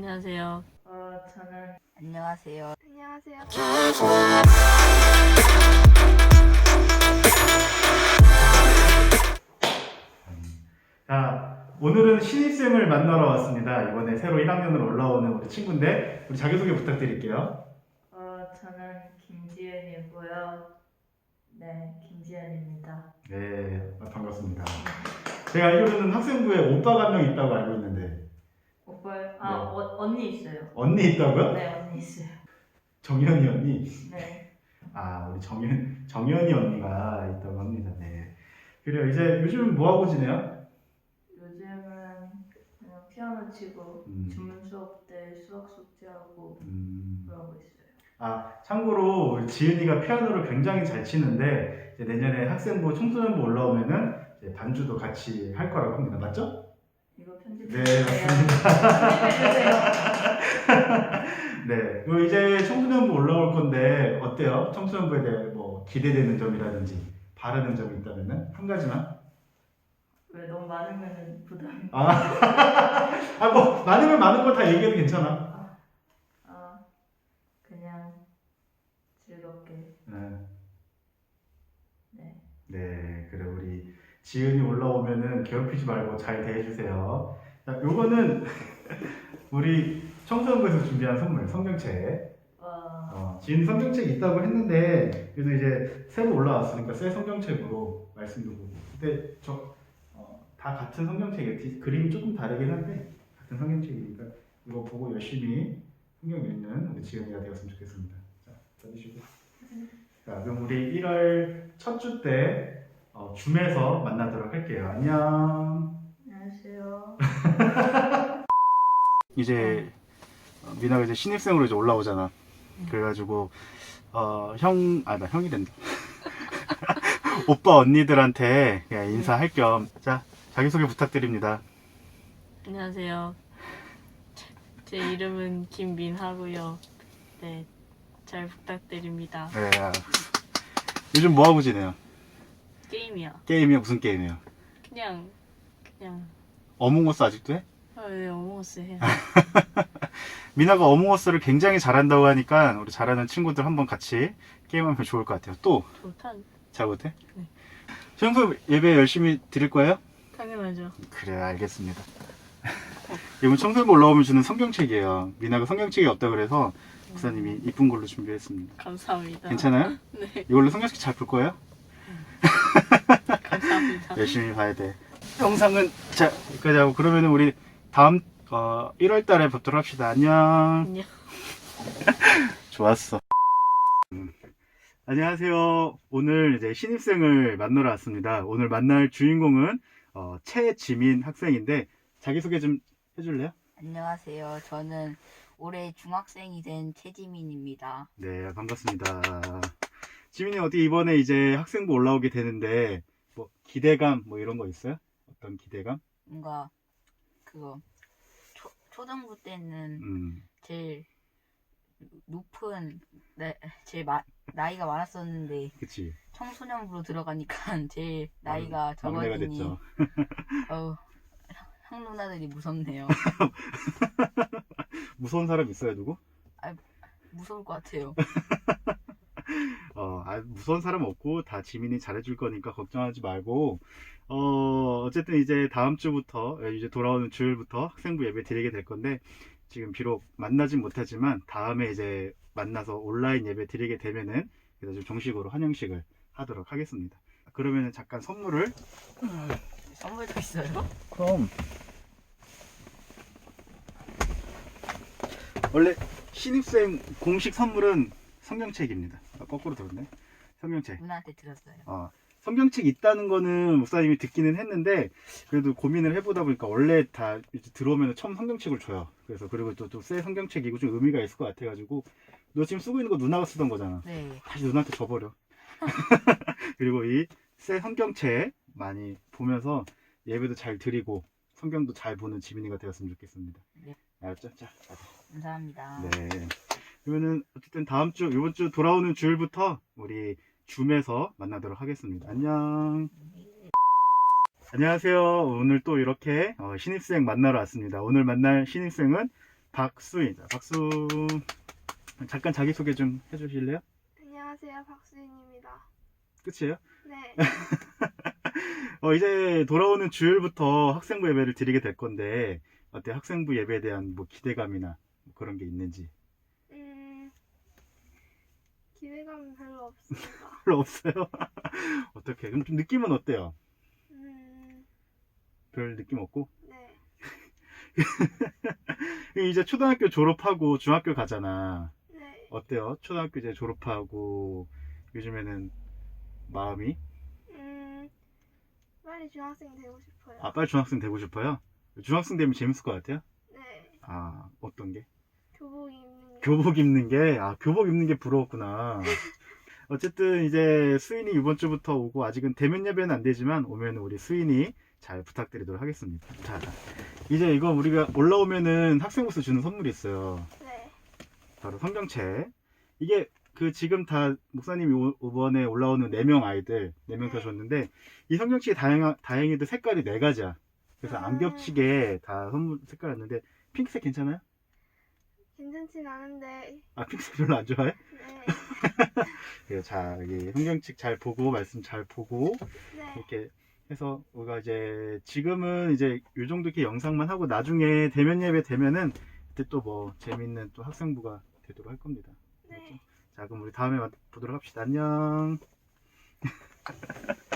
안녕하세요. 어, 저는 안녕하세요. 안녕하세요. 자, 오늘은 신입생을 만나러 왔습니다. 이번에 새로 1학년으로 올라오는 우리 친구인데 우리 자기소개 부탁드릴게요. 어, 저는 김지은이고요. 네, 김지은입니다. 네, 반갑습니다. 제가 알기로는 학생부에 오빠가 한 명 있다고 알고 있는데 아, 네. 어, 언니 있어요. 언니 있다고요? 네, 언니 있어요. 정연이 언니? 네. 아, 우리 정연, 정연이 언니가 있다고 합니다. 네. 그래요. 이제 요즘 뭐 하고 지내요? 요즘은 그냥 피아노 치고 음. 주문 수업 때 수학 숙제하고 음, 그러고 있어요. 아, 참고로 지은이가 피아노를 굉장히 잘 치는데 이제 내년에 학생부 청소년부 올라오면은 이제 반주도 같이 할 거라고 합니다. 맞죠? 이거 네, 편집해주세요. 맞습니다. 네. 그리고 이제 청소년부 올라올 건데 어때요? 청소년부에 대해 뭐 기대되는 점이라든지 바라는 점이 있다면은 한 가지만. 왜 너무 많으면 부담이. 아, 아, 뭐 많으면 많은 걸 다 얘기해도 괜찮아. 아, 그냥 즐겁게. 네. 네. 네, 그래 우리 지은이 올라오면은 괴롭히지 말고 잘 대해주세요. 자, 요거는 우리 청소년부에서 준비한 선물 성경책. 와, 어, 지은이 성경책이 있다고 했는데 그래도 이제 새로 올라왔으니까 새 성경책으로 말씀드리고. 근데 저 어, 다 같은 성경책이에요. 디- 그림이 조금 다르긴 한데 같은 성경책이니까 이거 보고 열심히 성경 읽는 우리 지은이가 되었으면 좋겠습니다. 자, 써주시고. 자, 그럼 우리 1월 첫 주 때 어, 줌에서 만나도록 할게요. 안녕. 안녕하세요. 이제 어, 미나가 이제 신입생으로 이제 올라오잖아. 그래가지고 어, 형, 아 나 형이 된다. 오빠 언니들한테 그냥 인사할 겸, 자 자기소개 부탁드립니다. 안녕하세요. 제 이름은 김민하고요. 네, 잘 부탁드립니다. 네, 아, 요즘 뭐 하고 지내요? 게임이요. 게임이요? 무슨 게임이요? 그냥 그냥 어몽어스 아직도 해? 어, 네, 어몽어스 해요. 미나가 어몽어스를 굉장히 잘한다고 하니까 우리 잘하는 친구들 한번 같이 게임하면 좋을 것 같아요. 또 좋단 잘 못해? 네. 청소 예배 열심히 드릴 거예요? 당연하죠. 그래 알겠습니다. 이번 청소년 올라오면 주는 성경책이에요. 미나가 성경책이 없다 그래서 목사님이 이쁜 걸로 준비했습니다. 감사합니다. 괜찮아요? 네, 이걸로 성경책 잘 풀 거예요? 감사합니다. 열심히 봐야 돼. 영상은 자 여기까지 하고 그러면은 우리 다음 어, 1월 달에 뵙도록 합시다. 안녕. 안녕. 좋았어. 음. 안녕하세요. 오늘 이제 신입생을 만나러 왔습니다. 오늘 만날 주인공은 어, 최지민 학생인데 자기소개 좀 해줄래요? 안녕하세요. 저는 올해 중학생이 된 최지민입니다. 네, 반갑습니다. 지민이 어디 이번에 이제 학생부 올라오게 되는데 뭐 기대감 뭐 이런 거 있어요? 어떤 기대감? 뭔가 그거 초, 초등부 때는 음, 제일 높은 나, 제일 마, 나이가 많았었는데 그치. 청소년부로 들어가니까 제일 나이가 막- 막내가 적어지니. 어우, 형 누나들이 무섭네요. 무서운 사람 있어요, 누구? 무서울 것 같아요. 어, 아, 무서운 사람 없고 다 지민이 잘해줄 거니까 걱정하지 말고 어, 어쨌든 이제 다음 주부터 예, 이제 돌아오는 주일부터 학생부 예배 드리게 될 건데 지금 비록 만나진 못하지만 다음에 이제 만나서 온라인 예배 드리게 되면은 그래서 좀 정식으로 환영식을 하도록 하겠습니다. 그러면은 잠깐 선물을 선물도 있어요? 그럼 원래 신입생 공식 선물은 성경책입니다. 아, 거꾸로 들었네. 성경책. 누나한테 들었어요. 어, 성경책 있다는 거는 목사님이 듣기는 했는데 그래도 고민을 해보다 보니까 원래 다 이제 들어오면 처음 성경책을 줘요. 그래서 그리고 또또새 성경책이고 좀 의미가 있을 것 같아가지고 너 지금 쓰고 있는 거 누나가 쓰던 거잖아. 네. 다시 누나한테 줘버려. 그리고 이 새 성경책 많이 보면서 예배도 잘 드리고 성경도 잘 보는 지민이가 되었으면 좋겠습니다. 네. 알았죠? 자, 가자. 감사합니다. 네. 그러면은 어쨌든 다음 주 이번 주 돌아오는 주일부터 우리 줌에서 만나도록 하겠습니다. 안녕. 안녕하세요. 오늘 또 이렇게 어, 신입생 만나러 왔습니다. 오늘 만날 신입생은 박수인. 자, 박수. 잠깐 자기 소개 좀 해주실래요? 안녕하세요, 박수인입니다. 끝이에요? 네, 어, 이제 돌아오는 주일부터 학생부 예배를 드리게 될 건데, 어때 학생부 예배에 대한 뭐 기대감이나 뭐 그런 게 있는지. 음, 기대감은 별로 없습니다. 별로 없어요. 어떻게? 그럼 좀 느낌은 어때요? 음, 별 느낌 없고? 네, 이제 초등학교 졸업하고 중학교 가잖아. 네, 어때요? 초등학교 이제 졸업하고 요즘에는 마음이? 음, 빨리 중학생 되고 싶어요. 아, 빨리 중학생 되고 싶어요? 중학생 되면 재밌을 것 같아요? 네, 아, 어떤 게? 교복 게. 교복 입는 게, 아, 교복 입는 게 부러웠구나. 어쨌든 이제 수인이 이번 주부터 오고 아직은 대면 예배는 안 되지만 오면 우리 수인이 잘 부탁드리도록 하겠습니다. 자, 이제 이거 우리가 올라오면은 학생부스 주는 선물이 있어요. 네, 바로 성경책. 이게 그 지금 다 목사님이 오- 이번에 올라오는 4명 아이들 4명 다 네. 줬는데 이 성경책이 다양 다행히도 색깔이 네 가지야. 그래서 안 음. 겹치게 다 선물 색깔이었는데 핑크색 괜찮아요? 괜찮진 않은데, 아 핑크색 별로 안 좋아해? 네, 그래요. 자 여기 성경책 잘 보고 말씀 잘 보고 네, 이렇게 해서 우리가 이제 지금은 이제 요 정도 이렇게 영상만 하고 나중에 대면 예배 되면은 그때 또 뭐 재밌는 또 학생부가 되도록 할 겁니다. 네. 자 그럼 우리 다음에 보도록 합시다. 안녕.